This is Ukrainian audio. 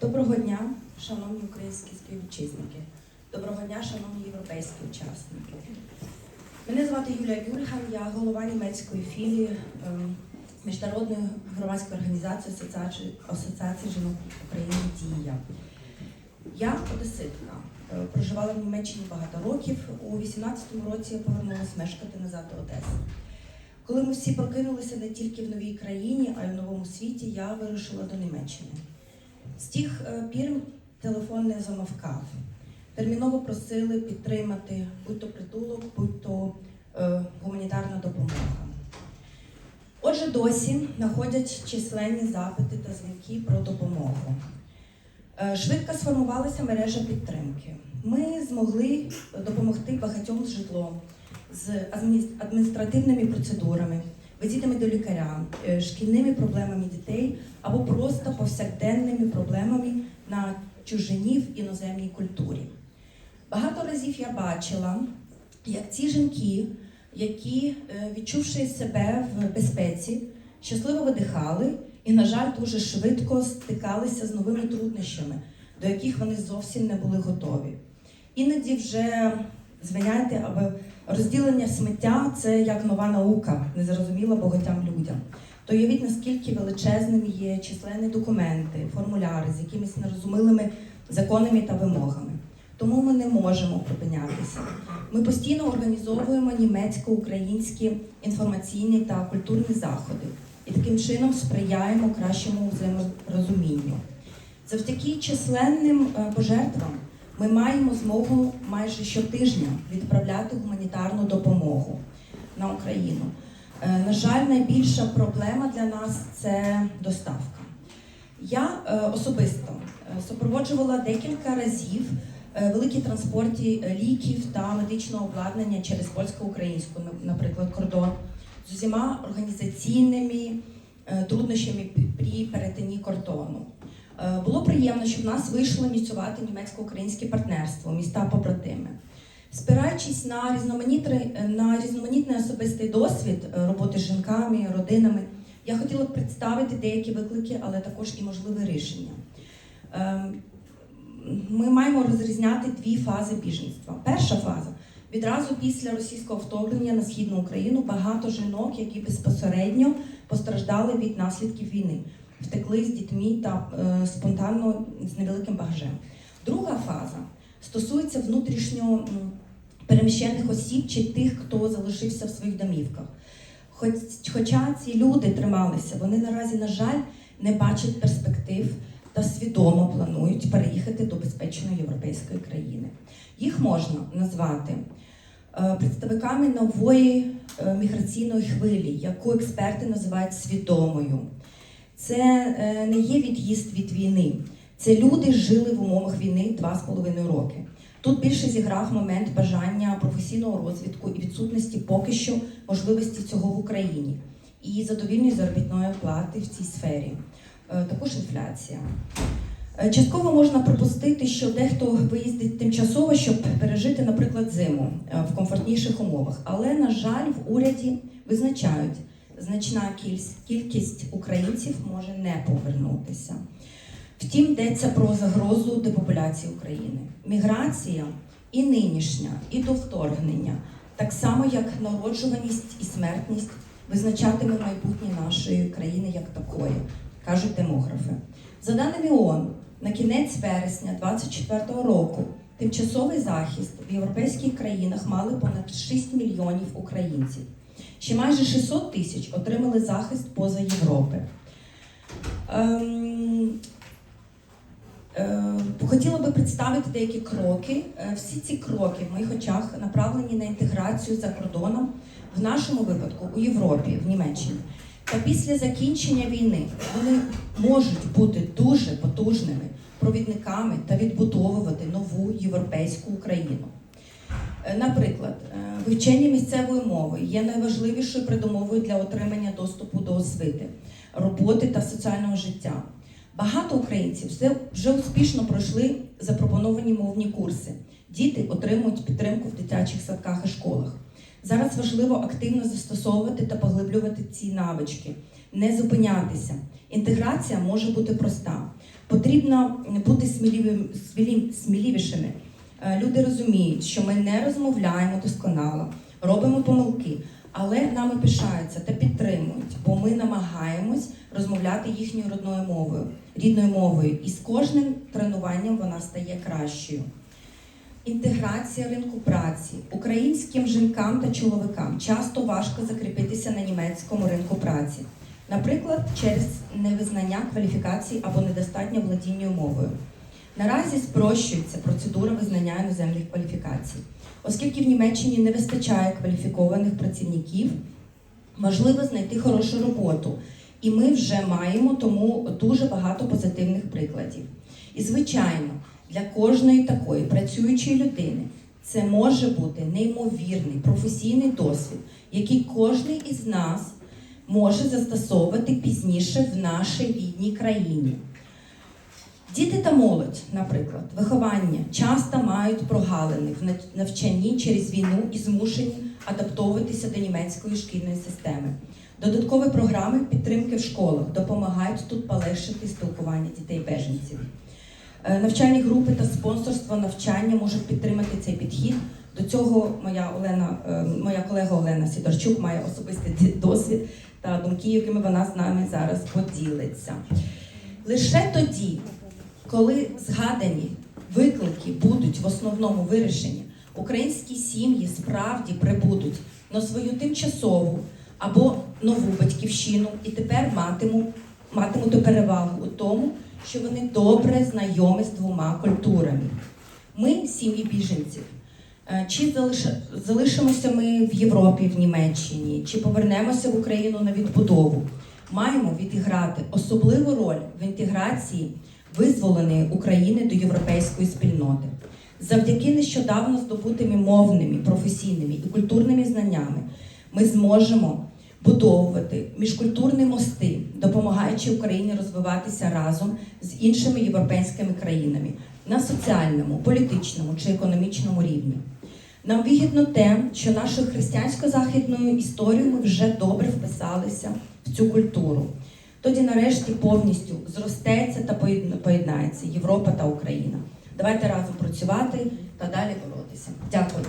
Доброго дня, шановні українські співвітчизники. Доброго дня, шановні європейські учасники. Мене звати Юлія Гюльган, я голова німецької філії ем, Міжнародної громадської організації Асоціації, жінок України Дія. Я одеситка. Е, Проживала в Німеччині багато років. У 18-му році я повернулася мешкати назад до Одеси. Коли ми всі прокинулися не тільки в новій країні, а й в новому світі, я вирушила до Німеччини. З тих е, пір телефон не замовкав. Терміново просили підтримати будь-то притулок, будь-то е, гуманітарна допомога. Отже, досі знаходять численні запити та дзвінки про допомогу. Е, Швидко сформувалася мережа підтримки. Ми змогли допомогти багатьом з житлом, з адміністративними процедурами, візитами до лікаря, е, шкільними проблемами дітей або просто повсякденними проблемами на чужині в іноземній культурі. Багато разів я бачила, як ці жінки, які, е, відчувши себе в безпеці, щасливо видихали і, на жаль, дуже швидко стикалися з новими труднощами, до яких вони зовсім не були готові. Іноді вже звиняйте, аби розділення сміття це як нова наука, незрозуміла багатьом людям. То уявіть, наскільки величезними є численні документи, формуляри з якимись нерозумілими законами та вимогами. Тому ми не можемо припинятися. Ми постійно організовуємо німецько-українські інформаційні та культурні заходи і таким чином сприяємо кращому взаєморозумінню. Завдяки численним е, пожертвам ми маємо змогу майже щотижня відправляти гуманітарну допомогу на Україну. Е, На жаль, найбільша проблема для нас це доставка. Я е, особисто е, супроводжувала декілька разів великі транспорті ліків та медичного обладнання через польсько-українську, наприклад, кордон, з усіма організаційними труднощами при перетині кордону. Е, Було приємно, що в нас вийшло ініціювати німецько-українське партнерство, міста побратими. Спираючись на різноманітний, на різноманітний особистий досвід е, роботи з жінками, родинами, я хотіла б представити деякі виклики, але також і можливе рішення. Ем, Ми маємо розрізняти дві фази біженства. Перша фаза відразу після російського вторгнення на східну Україну багато жінок, які безпосередньо постраждали від наслідків війни, втекли з дітьми та е, спонтанно з невеликим багажем. Друга фаза стосується внутрішньо переміщених осіб чи тих, хто залишився в своїх домівках. Хоч, хоча ці люди трималися, вони наразі, на жаль, не бачать перспектив та свідомо планують переїхати до безпечної європейської країни. Їх можна назвати е, представниками нової е, міграційної хвилі, яку експерти називають свідомою. Це е, не є від'їзд від війни. Це люди жили в умовах війни два з половиною роки. Тут більше зіграв момент бажання професійного розвитку і відсутності поки що можливості цього в Україні і задовільної заробітної плати в цій сфері. Е, Також інфляція. Е, Частково можна припустити, що дехто виїздить тимчасово, щоб пережити, наприклад, зиму в комфортніших умовах. Але, на жаль, в уряді визначають, значна кількість українців може не повернутися. Втім, йдеться про загрозу депопуляції України. Міграція і нинішня, і до вторгнення, так само як народжуваність і смертність, визначатиме майбутнє нашої країни як такої, кажуть демографи. За даними ООН, на кінець вересня 2024 року тимчасовий захист в європейських країнах мали понад 6 мільйонів українців. Ще майже 600 тисяч отримали захист поза Європи. Ем, е, Хотіла би представити деякі кроки. Е, Всі ці кроки в моїх очах направлені на інтеграцію за кордоном, в нашому випадку у Європі, в Німеччині. Та після закінчення війни вони можуть бути дуже потужними провідниками та відбудовувати нову європейську Україну. Е, Наприклад, е, вивчення місцевої мови є найважливішою передумовою для отримання доступу до освіти, роботи та соціального життя. Багато українців вже, успішно пройшли запропоновані мовні курси. Діти отримують підтримку в дитячих садках і школах. Зараз важливо активно застосовувати та поглиблювати ці навички, не зупинятися. Інтеграція може бути проста. Потрібно бути сміливим, смілі- сміливішими. Е, Люди розуміють, що ми не розмовляємо досконало, робимо помилки, але нами пишаються та підтримують, бо ми намагаємось розмовляти їхньою родною мовою, рідною мовою, і з кожним тренуванням вона стає кращою. Інтеграція ринку праці українським жінкам та чоловікам часто важко закріпитися на німецькому ринку праці, наприклад, через невизнання кваліфікацій або недостатнє володіння мовою. Наразі спрощується процедура визнання іноземних кваліфікацій, оскільки в Німеччині не вистачає кваліфікованих працівників, можливо знайти хорошу роботу. І ми вже маємо тому дуже багато позитивних прикладів. І, звичайно, для кожної такої працюючої людини це може бути неймовірний професійний досвід, який кожен із нас може застосовувати пізніше в нашій рідній країні. Діти та молодь, наприклад, виховання часто мають прогалини в навчанні через війну і змушені адаптовуватися до німецької шкільної системи. Додаткові програми підтримки в школах допомагають тут полегшити спілкування дітей-беженців. Е, Навчальні групи та спонсорство навчання можуть підтримати цей підхід. До цього моя Олена, е, моя колега Олена Сідорчук має особистий досвід та думки, якими вона з нами зараз поділиться. Лише тоді, коли згадані виклики будуть в основному вирішені, українські сім'ї справді прибудуть на свою тимчасову або нову батьківщину і тепер матимуть, матимуть перевагу у тому, що вони добре знайомі з двома культурами. Ми сім'ї біженців. Е, Чи залишимося ми в Європі, в Німеччині, чи повернемося в Україну на відбудову, маємо відіграти особливу роль в інтеграції визволеної України до європейської спільноти. Завдяки нещодавно здобутими мовними, професійними і культурними знаннями ми зможемо будовувати міжкультурні мости, допомагаючи Україні розвиватися разом з іншими європейськими країнами на соціальному, політичному чи економічному рівні. Нам вигідно те, що нашою християнсько-західною історією ми вже добре вписалися в цю культуру. Тоді, нарешті, повністю зростеться та поєднається Європа та Україна. Давайте разом працювати та далі боротися. Дякую.